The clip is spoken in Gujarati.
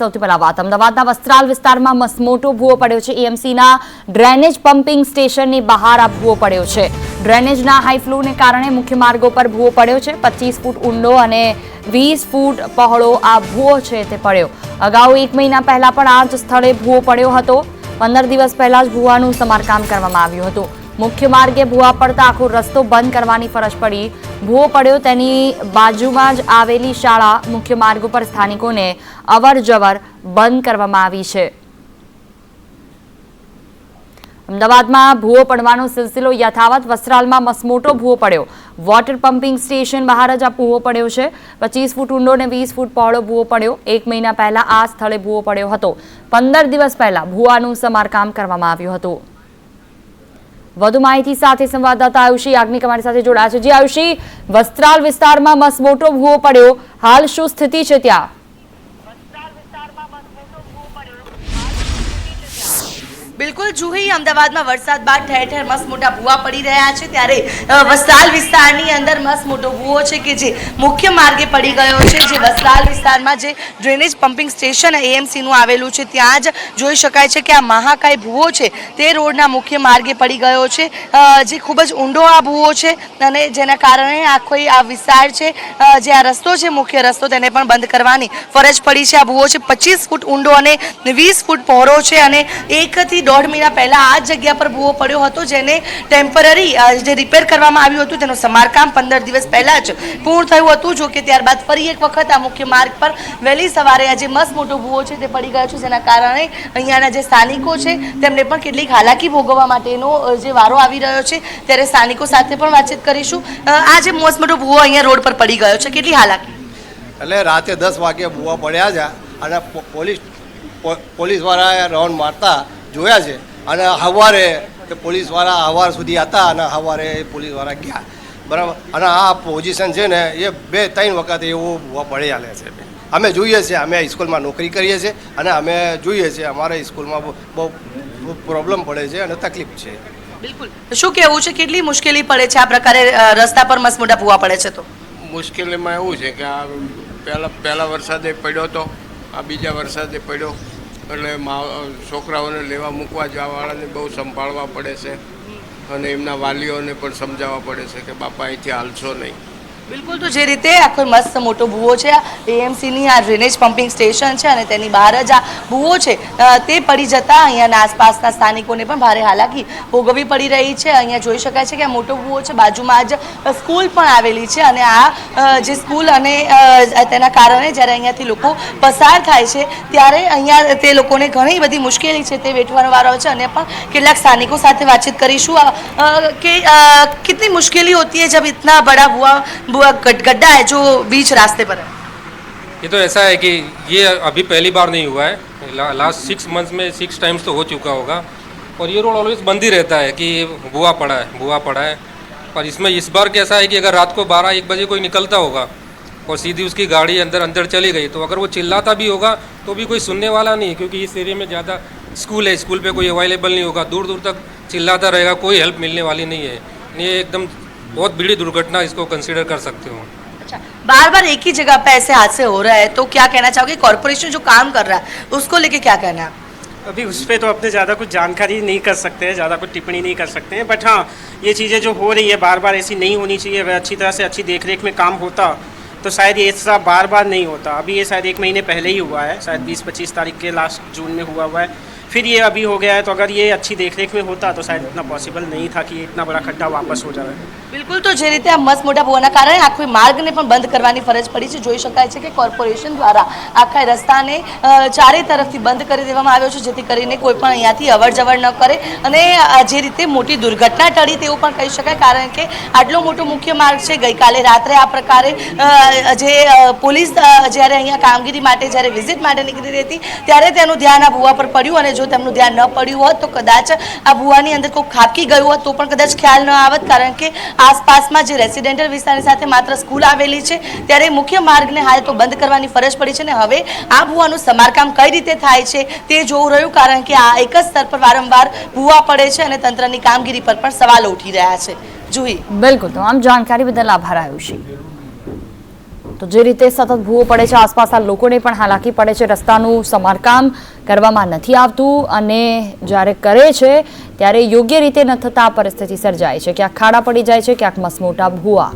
સૌથી પહેલા વાત અમદાવાદના વસ્ત્રાલ વિસ્તારમાં મસમોટો ભૂવો પડ્યો છે. એએમસીના ડ્રેનેજ પમ્પિંગ સ્ટેશનની બહાર આ ભૂવો પડ્યો છે. ડ્રેનેજના હાઈ ફ્લોને કારણે મુખ્ય માર્ગો પર ભૂવો પડ્યો છે. પચીસ ફૂટ ઊંડો અને વીસ ફૂટ પહોળો આ ભૂવો છે તે પડ્યો. અગાઉ એક મહિના પહેલા પણ આ જ સ્થળે ભૂવો પડ્યો હતો. પંદર દિવસ પહેલા જ ભૂવાનું સમારકામ કરવામાં આવ્યું હતું. મુખ્ય માર્ગે ભૂવા પડતા આખો રસ્તો બંધ કરવાની ફરજ પડી. ભૂવો પડ્યો તેની બાજુમાં જ આવેલી શાળા મુખ્ય માર્ગ ઉપર સ્થાનિકોને અવર જવર બંધ કરવામાં આવી છે. અમદાવાદમાં ભૂવો પડવાનો સિલસિલો યથાવત. વસ્ત્રાલમાં મસમોટો ભૂવો પડ્યો. વોટર પમ્પિંગ સ્ટેશન બહાર જ આ ભૂવો પડ્યો છે. પચીસ ફૂટ ઊંડો અને વીસ ફૂટ પહોળો ભૂવો પડ્યો. એક મહિના પહેલા આ સ્થળે ભૂવો પડ્યો હતો. પંદર દિવસ પહેલા ભૂવાનું સમારકામ કરવામાં આવ્યું હતું. વધુ માહિતી સાથે સંવાદદાતા આયુષી યાજ્ઞિક અમારી સાથે જોડાયા છે. જે આયુષી, વસ્ત્રાલ વિસ્તારમાં મસમોટો ભૂવો પડ્યો. હાલ શું સ્થિતિ છે ત્યાં? બિલકુલ જુહી અમદાવાદમાં વરસાદ બાદ ઠેર ઠેર મસ્ત મોટા ભૂવા પડી રહ્યા છે. ત્યારે વસ્ત્રાલ વિસ્તારની અંદર મસ્ત મોટો ભૂવો છે કે જે મુખ્ય માર્ગે પડી ગયો છે. જે વસ્ત્રાલ વિસ્તારમાં જે ડ્રેનેજ પમ્પિંગ સ્ટેશન એએમસીનું આવેલું છે. ત્યાં જ જોઈ શકાય છે કે આ મહાકાય ભૂવો છે તે રોડના મુખ્ય માર્ગે પડી ગયો છે. જે ખૂબ જ ઊંડો આ ભૂવો છે અને જેના કારણે આખો આ વિસ્તાર છે જે આ રસ્તો છે, મુખ્ય રસ્તો તેને પણ બંધ કરવાની ફરજ પડી છે. આ ભૂવો છે પચીસ ફૂટ ઊંડો અને વીસ ફૂટ પહોળો છે અને એકથી દોઢ મહિના પહેલા આ જ જગ્યા પર ભૂવો પડ્યો હતો જેને ટેમ્પરરી જે રિપેર કરવામાં આવ્યું હતું, તેનું સમારકામ પંદર દિવસ પહેલા જ પૂર્ણ થયું હતું, જો કે ત્યારબાદ ફરી એક વખત આ મુખ્ય માર્ગ પર વહેલી સવારે આ જે મસ્ત મોટો ભૂવો છે તે પડી ગયો છે, જેના કારણે અહીંયાના જે સ્થાનિકો છે તેમને પણ કેટલીક હાલાકી ભોગવવા માટેનો જે વારો આવી રહ્યો છે, ત્યારે સ્થાનિકો સાથે પણ વાતચીત કરીશું. આ જે મસ્ત મોટો ભૂવો અહીંયા રોડ પર પડી ગયો છે, કેટલી હાલાકી? એટલે રાતે દસ વાગે ભૂવા પડ્યા છે અને પોલીસ પોલીસવાળાએ રાઉન્ડ મારતા જોયા છે. અને સવારે પોલીસવાળા સવાર સુધી હતા અને સવારે પોલીસવાળા ગયા. બરાબર? અને આ પોઝિશન છે ને એ બે ત્રણ વખત એવું પડી આલે છે. અમે જોઈએ છીએ અમે સ્કૂલમાં નોકરી કરીએ છીએ અને અમે જોઈએ છીએ અમારે સ્કૂલમાં બહુ- બહુ પ્રોબ્લેમ પડે છે અને તકલીફ છે. બિલકુલ. શું કેવું છે કેટલી મુશ્કેલી પડે છે આ પ્રકારે રસ્તા પર મસ્ત મોટા ભૂવા પડે છે તો? મુશ્કેલીમાં એવું છે કે આ પહેલાં પહેલાં વરસાદે પડ્યો હતો આ બીજા વરસાદે પડ્યો. એટલે મા, છોકરાઓને લેવા મૂકવા જવાવાળાને બહુ સંભાળવા પડે છે. અને એમના વાલીઓને પણ સમજાવવા પડે છે કે બાપા અહીંથી હાલશો નહીં. બિલકુલ, તો જે રીતે આખો મસ્ત મોટો ભૂવો છે એએમસીની આ ડ્રેનેજ પમ્પિંગ સ્ટેશન છે અને તેની બહાર જ આ ભૂવો છે તે પડી જતાં અહીંયાના આસપાસના સ્થાનિકોને પણ ભારે હાલાકી ભોગવવી પડી રહી છે. અહીંયા જોઈ શકાય છે કે આ મોટો ભૂવો છે, બાજુમાં જ સ્કૂલ પણ આવેલી છે અને આ જે સ્કૂલ અને તેના કારણે જ્યારે અહીંયાથી લોકો પસાર થાય છે, ત્યારે અહીંયા તે લોકોને ઘણી બધી મુશ્કેલી છે તે વેઠવાનો વારો છે. અને પણ કેટલાક સ્થાનિકો સાથે વાતચીત કરીશું. કે કેટલી મુશ્કેલી હોતી છે જબ ઇતના બડા ભૂવા गड्ढा है जो बीच रास्ते पर है। ये तो ऐसा है कि ये अभी पहली बार नहीं हुआ है। ला, लास्ट सिक्स मंथ्स में सिक्स टाइम्स तो हो चुका होगा। और ये रोड ऑलवेज बंद ही रहता है कि बुआ पड़ा है बुआ पड़ा है। और इसमें इस बार कैसा है कि अगर रात को बारह एक बजे कोई निकलता होगा और सीधी उसकी गाड़ी अंदर अंदर चली गई तो अगर वो चिल्लाता भी होगा तो भी कोई सुनने वाला नहीं क्योंकि इस एरिया में ज़्यादा स्कूल है स्कूल पे कोई अवेलेबल नहीं होगा। दूर दूर तक चिल्लाता रहेगा कोई हेल्प मिलने वाली नहीं है। ये एकदम बहुत बड़ी दुर्घटना इसको कंसिडर कर सकते हो। अच्छा बार बार एक ही जगह पे ऐसे हादसे हो रहा है तो क्या कहना चाहोगे? कॉरपोरेशन जो काम कर रहा है उसको लेके क्या कहना है? अभी उस पर तो अपने ज़्यादा कुछ जानकारी नहीं कर सकते हैं ज़्यादा कुछ टिप्पणी नहीं कर सकते हैं बट हाँ ये चीज़ें जो हो रही है बार बार ऐसी नहीं होनी चाहिए अगर अच्छी तरह से अच्छी देख रेख में काम होता तो शायद ये ऐसा बार बार नहीं होता। अभी ये शायद एक महीने पहले ही हुआ है शायद बीस पच्चीस तारीख के लास्ट जून में हुआ हुआ है। फिर ये अभी हो गया है तो अगर ये अच्छी देख रेख में होता तो शायद इतना पॉसिबल नहीं था कि ये इतना बड़ा खड्डा वापस हो जाए બિલકુલ તો જે રીતે આ મસ્ત મોટા ભૂવાના કારણે આખો માર્ગને પણ બંધ કરવાની ફરજ પડી છે જોઈ શકાય છે કે કોર્પોરેશન દ્વારા આખા રસ્તાને અ, ચારે તરફથી બંધ કરી દેવામાં આવ્યો છે જેથી કરીને કોઈ પણ અહીંયાથી અવર જવર ન કરે અને આ જે રીતે મોટી દુર્ઘટના ટળી તેવું પણ કહી શકાય કારણ કે આટલો મોટો મુખ્ય માર્ગ છે ગઈકાલે રાત્રે આ પ્રકારે અ, જે અ, પોલીસ અ, જ્યારે અહીંયા કામગીરી માટે જ્યારે વિઝિટ માટે નીકળી રહી હતી ત્યારે તેનું ધ્યાન આ ભૂવા પર પડ્યું અને જો તેમનું ધ્યાન ન પડ્યું હોત તો કદાચ આ ભૂવાની અંદર કોઈ ખાબકી ગયું હોત તો પણ કદાચ ખ્યાલ ન આવત, કારણ કે આસપાસમાં જે રેસિડેન્ટલ વિસ્તારની સાથે માત્ર સ્કૂલ આવેલી છે, ત્યારે મુખ્ય માર્ગને હાલ તો બંધ કરવાની ફરજ પડી છે ને હવે આ ભૂવાનું સમારકામ કઈ રીતે થાય છે તે જોવું રહ્યું, કારણ કે આ એક જ સ્તર પર વારંવાર ભૂવા પડે છે અને તંત્રની કામગીરી પર પણ સવાલો ઉઠી રહ્યા છે. જુહી. બિલકુલ, તમામ જાણકારી બદલ આભાર, આયુષી. તો જે રીતે સતત ભૂવો પડે છે આસપાસના લોકોને પણ હાલાકી પડે છે, રસ્તાનું સમારકામ કરવામાં નથી આવતું અને જ્યારે કરે છે, ત્યારે યોગ્ય રીતે ન થતાં આ પરિસ્થિતિ સર્જાય છે. ક્યાંક ખાડા પડી જાય છે, ક્યાંક મસમોટા ભૂવા.